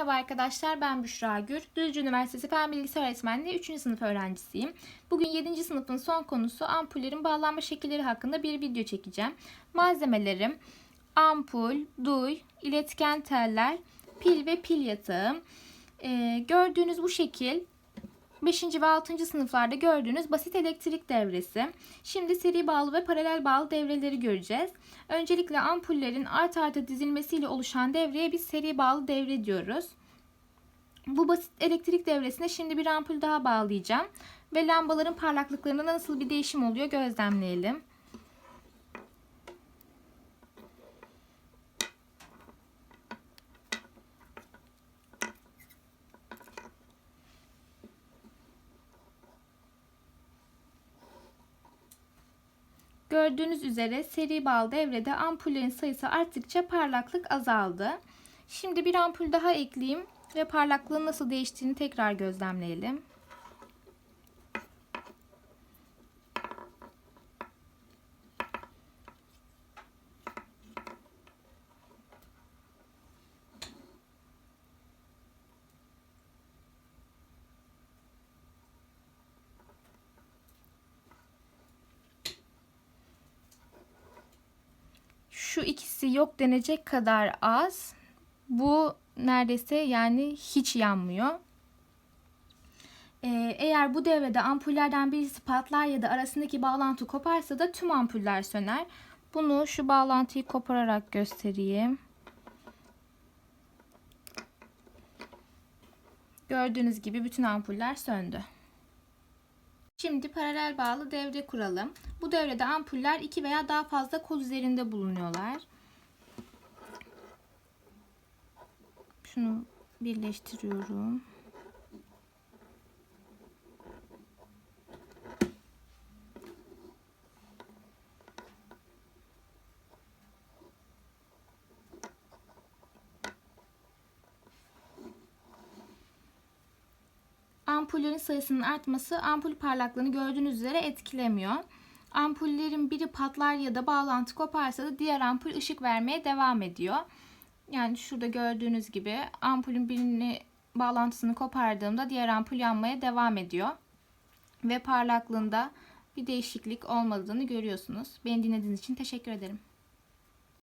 Merhaba arkadaşlar ben Büşra Gür. Düzce Üniversitesi Fen Bilgisi Öğretmenliği 3. sınıf öğrencisiyim. Bugün 7. sınıfın son konusu ampullerin bağlanma şekilleri hakkında bir video çekeceğim. Malzemelerim ampul, duy, iletken teller, pil ve pil yatağı. Ee, gördüğünüz bu şekil 5. ve 6. sınıflarda gördüğünüz basit elektrik devresi. Şimdi seri bağlı ve paralel bağlı devreleri göreceğiz. Öncelikle ampullerin art arda dizilmesiyle oluşan devreye biz seri bağlı devre diyoruz. Bu basit elektrik devresine şimdi bir ampul daha bağlayacağım. Ve lambaların parlaklıklarında nasıl bir değişim oluyor gözlemleyelim. Gördüğünüz üzere seri bağlı devrede ampullerin sayısı arttıkça parlaklık azaldı. Şimdi bir ampul daha ekleyeyim ve parlaklığın nasıl değiştiğini tekrar gözlemleyelim. Şu ikisi yok denecek kadar az. Bu neredeyse yani hiç yanmıyor. Ee, eğer bu devrede ampullerden birisi patlar ya da arasındaki bağlantı koparsa da tüm ampuller söner. Bunu şu bağlantıyı kopararak göstereyim. Gördüğünüz gibi bütün ampuller söndü. Şimdi paralel bağlı devre kuralım. Bu devrede ampuller iki veya daha fazla kol üzerinde bulunuyorlar. Şunu birleştiriyorum. Ampullerin sayısının artması ampul parlaklığını gördüğünüz üzere etkilemiyor. Ampullerin biri patlar ya da bağlantı koparsa da diğer ampul ışık vermeye devam ediyor. Yani şurada gördüğünüz gibi ampulün birini bağlantısını kopardığımda diğer ampul yanmaya devam ediyor. Ve parlaklığında bir değişiklik olmadığını görüyorsunuz. Beni dinlediğiniz için teşekkür ederim.